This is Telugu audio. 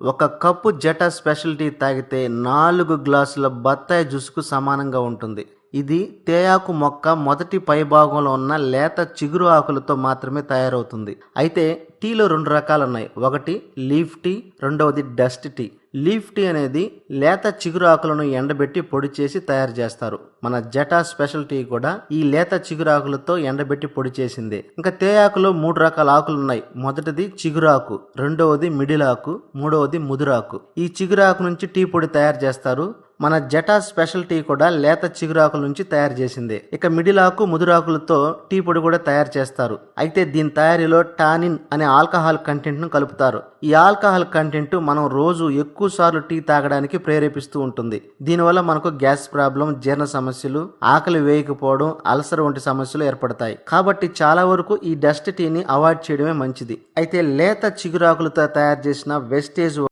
ఒక కప్పు జటా స్పెషల్ టీ తాగితే నాలుగు గ్లాసుల బత్తాయి జ్యూస్కు సమానంగా ఉంటుంది. ఇది తేయాకు మొక్క మొదటి పైభాగంలో ఉన్న లేత చిగురు ఆకులతో మాత్రమే తయారవుతుంది. అయితే టీలో రెండు రకాలు ఉన్నాయి ఒకటి లీఫ్ టీ రెండవది డస్ట్ టీ. లీఫ్ టీ అనేది లేత చిగురు ఆకులను ఎండబెట్టి పొడి చేసి తయారు చేస్తారు. మన జటా స్పెషల్ టీ కూడా ఈ లేత చిగురు ఆకులతో ఎండబెట్టి పొడి చేసిందే. ఇంకా తేయాకులో మూడు రకాల ఆకులు ఉన్నాయి మొదటిది చిగురాకు రెండవది మిడిల్ ఆకు మూడవది ముదురాకు. ఈ చిగురాకు నుంచి టీ పొడి తయారు చేస్తారు. మన జటా స్పెషల్ టీ కూడా లేత చిగురాకుల నుంచి తయారు చేసింది. ఇక మిడిల్ ఆకు ముదురాకులతో టీ పొడి కూడా తయారు చేస్తారు. అయితే దీని తయారీలో టానిన్ అనే ఆల్కహాల్ కంటెంట్ను కలుపుతారు. ఈ ఆల్కహాల్ కంటెంట్ మనం రోజు ఎక్కువ సార్లు టీ తాగడానికి ప్రేరేపిస్తూ ఉంటుంది. దీనివల్ల మనకు గ్యాస్ ప్రాబ్లం జీర్ణ సమస్యలు ఆకలి వేయకపోవడం అల్సర్ వంటి సమస్యలు ఏర్పడతాయి. కాబట్టి చాలా వరకు ఈ డస్ట్ టీని అవాయిడ్ చేయడమే మంచిది. అయితే లేత చిగురాకులతో తయారు చేసిన వెస్టేజ్